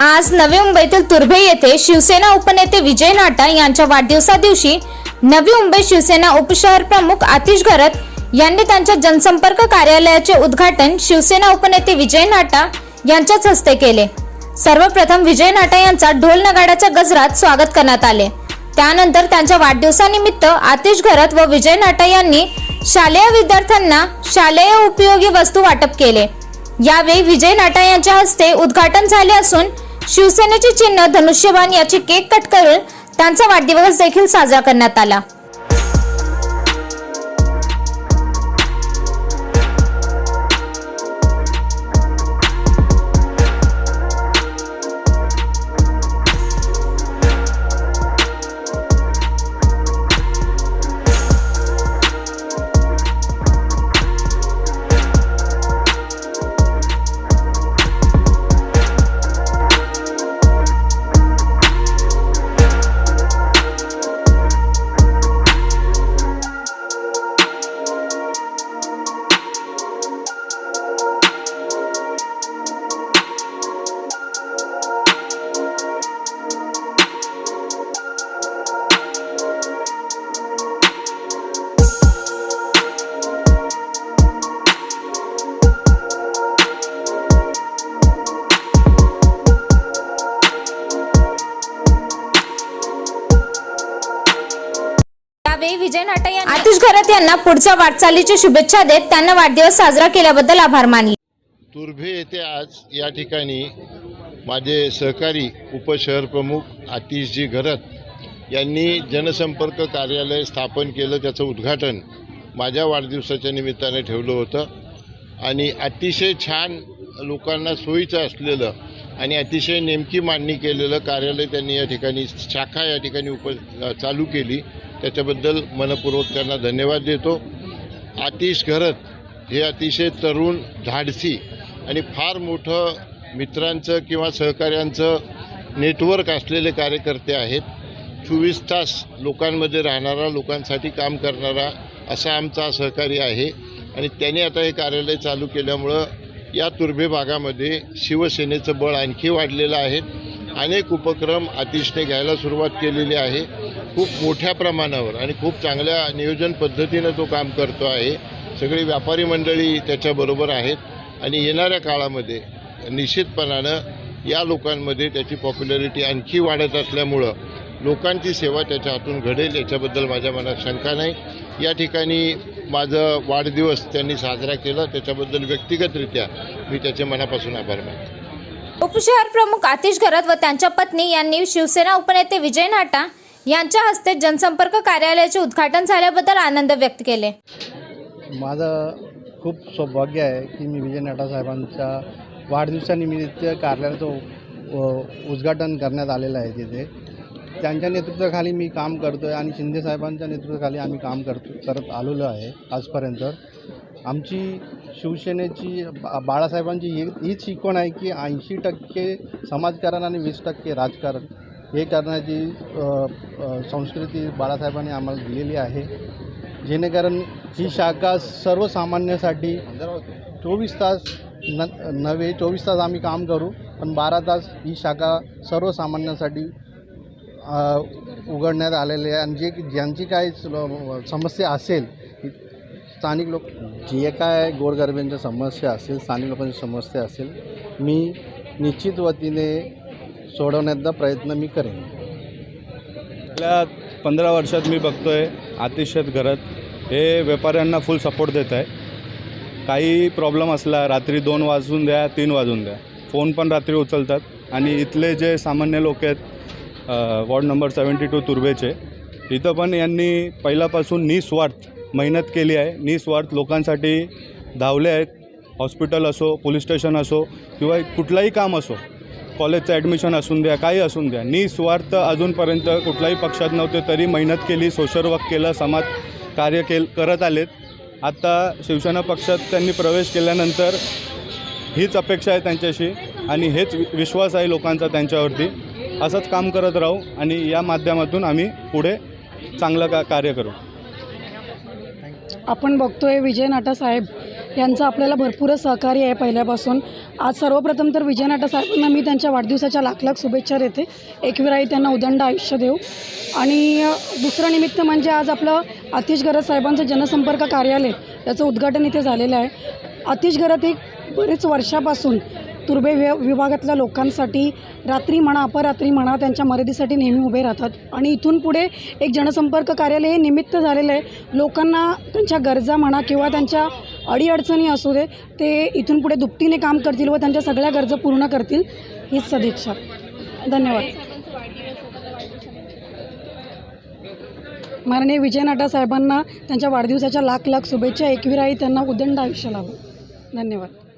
आज नवी मुंबईतील तुर्भे येथे शिवसेना उपनेते विजय नाटा यांच्या वाढदिवसा दिवशी नवी मुंबई शिवसेना उपशहर प्रमुख आतिश घरत यांनी त्यांच्या जनसंपर्क कार्यालयाचे उद्घाटन शिवसेना उपनेते विजय नाटा यांच्याच हस्ते केले. सर्वप्रथम विजय नाटा यांचा ढोल नगाड्याच्या गजरात स्वागत करण्यात आले. त्यानंतर त्यांच्या वाढदिवसानिमित्त आतिश घरत व विजय नाटा यांनी शालेय विद्यार्थ्यांना शालेय उपयोगी वस्तू वाटप केले. यावेळी विजय नाटा यांच्या हस्ते उद्घाटन झाले असून शिवसेनेचे चिन्ह धनुष्यबाण याची केक कट करून त्यांचा वाढदिवस देखील साजरा करण्यात आला. विजय नाटा यांनी आतिश घरत यांना पुढच्या वाटचालीची शुभेच्छा देत त्यांना वाढदिवस साजरा केल्याबद्दल आभार मानले. तुर्भे येथे आज या ठिकाणी माझे सहकारी उपशहर प्रमुख आतिशजी घरत यांनी जनसंपर्क कार्यालय स्थापन केलं त्याचं उद्घाटन माझ्या वाढदिवसाच्या निमित्ताने ठेवलं होतं. आणि अतिशय छान लोकांना सोयीचं असलेलं आणि अतिशय नेमकी मांडणी केलेलं कार्यालय त्यांनी या ठिकाणी शाखा या ठिकाणी उप चालू केली. त्याच्याबद्दल मनपूर्वक त्यांना धन्यवाद देतो. आतिश घरत हे अतिशय तरुण धाडसी आणि फार मोठं मित्रांचं किंवा सहकाऱ्यांचं नेटवर्क असलेले कार्यकर्ते आहेत. चोवीस तास लोकांमध्ये राहणारा लोकांसाठी काम करणारा असा आमचा सहकारी आहे. आणि त्याने आता हे कार्यालय चालू केल्यामुळं या तुर्भे भागामध्ये शिवसेनेचं बळ आणखी वाढलेलं आहे. अनेक उपक्रम अतिशने घ्यायला सुरुवात केलेली आहे. खूप मोठ्या प्रमाणावर आणि खूप चांगल्या नियोजन पद्धतीनं तो काम करतो आहे. सगळी व्यापारी मंडळी त्याच्याबरोबर आहेत आणि येणाऱ्या काळामध्ये निश्चितपणानं या लोकांमध्ये त्याची पॉप्युलॅरिटी आणखी वाढत असल्यामुळं लोकांची सेवा त्याच्या हातून घडेल याच्याबद्दल माझ्या मनात शंका नाही. या ठिकाणी माझं वाढदिवस त्यांनी साजरा केला. त्याच्याबद्दल व्यक्तिगतरित्या मी त्याचे मनापासून आभार मानतो. उपशहर प्रमुख आतिश घरत व त्यांच्या पत्नी यांनी शिवसेना उपनेते विजय नाटा यांच्या हस्ते जनसंपर्क कार्यालयाचे उद्घाटन झाल्याबद्दल आनंद व्यक्त केले. माझं खूप सौभाग्य आहे की मी विजय नटा साहेबांच्या वाढदिवसानिमित्त कार्यालयाचं उद्घाटन करण्यात आलेलं आहे तिथे. त्यांच्या नेतृत्वाखाली मी काम करतो आहे आणि शिंदे साहेबांच्या नेतृत्वाखाली आम्ही काम करतो करत आलेलो आहे आजपर्यंत. आमची शिवसेनेची बा बाळासाहेबांची ही हीच शिकवण आहे की ऐंशी टक्के समाजकारण आणि वीस टक्के राजकारण. हे करण्याची संस्कृती बाळासाहेबांनी आम्हाला दिलेली आहे. जेणेकरून ही शाखा सर्वसामान्यासाठी चोवीस तास न नव्हे चोवीस तास आम्ही काम करू पण बारा तास ही शाखा सर्वसामान्यांसाठी उघडण्यात आलेली आहे. आणि जे ज्यांची काय समस्या असेल स्थानिक लोक जे काय गोरगरिबांच्या समस्या असेल स्थानिक लोकांची समस्या असेल मी निश्चित वतीने सोडवण्याचा प्रयत्न मी करेन. गेल्या पंधरा वर्षात मी बघतो आहे अतिशय घरात. हे व्यापाऱ्यांना फुल सपोर्ट देत आहे. काही प्रॉब्लेम असला रात्री दोन वाजून द्या तीन वाजून द्या. फोन पण रात्री उचलतात. आणि इथले जे सामान्य लोक आहेत वॉर्ड नंबर सेवन्टी टू तुर्बेचे इथं पण यांनी पहिल्यापासून निस्वार्थ मेहनत केली आहे. निस्वार्थ लोकांसाठी धावले आहेत. हॉस्पिटल असो पोलीस स्टेशन असो किंवा कुठलाही काम असो कॉलेजचं ॲडमिशन असून द्या काही असून द्या. निस्वार्थ अजूनपर्यंत कुठल्याही पक्षात नव्हते तरी मेहनत केली सोशल वर्क केलं समाज कार्य केल करत आलेत. आत्ता शिवसेना पक्षात त्यांनी प्रवेश केल्यानंतर हीच अपेक्षा आहे त्यांच्याशी आणि हेच वि- विश्वास आहे लोकांचा त्यांच्यावरती. असंच काम करत राहू आणि या माध्यमातून आम्ही पुढे चांगलं का कार्य करू. आपण बघतोय विजय नाटा साहेब यांचं आपल्याला भरपूर सहकार्य आहे पहिल्यापासून. आज सर्वप्रथम तर विजयनाटा साहेबांना मी त्यांच्या वाढदिवसाच्या लाख लाख शुभेच्छा देते. एकविराई त्यांना उदंड आयुष्य देऊ. आणि दुसरं निमित्त म्हणजे आज आपलं आतिश गरज साहेबांचं जनसंपर्क कार्यालय याचं उद्घाटन इथे झालेलं आहे. आतिश गरज एक बरेच वर्षापासून तुर्भे वि विभागातल्या लोकांसाठी रात्री म्हणा अपरात्री म्हणा त्यांच्या मर्यादेसाठी नेहमी उभे राहतात. आणि इथून पुढे एक जनसंपर्क कार्यालय हे निमित्त झालेलं आहे. लोकांना त्यांच्या गरजा म्हणा किंवा त्यांच्या अडीअडचणी असू दे ते इथून पुढे दुपटीने काम करतील व त्यांच्या सगळ्या गरजा पूर्ण करतील हीच सदिच्छा. धन्यवाद. माननीय विजय नाटा साहेबांना त्यांच्या वाढदिवसाच्या लाख लाख शुभेच्छा. एकविराई त्यांना उदंड आयुष्य लाभो. धन्यवाद.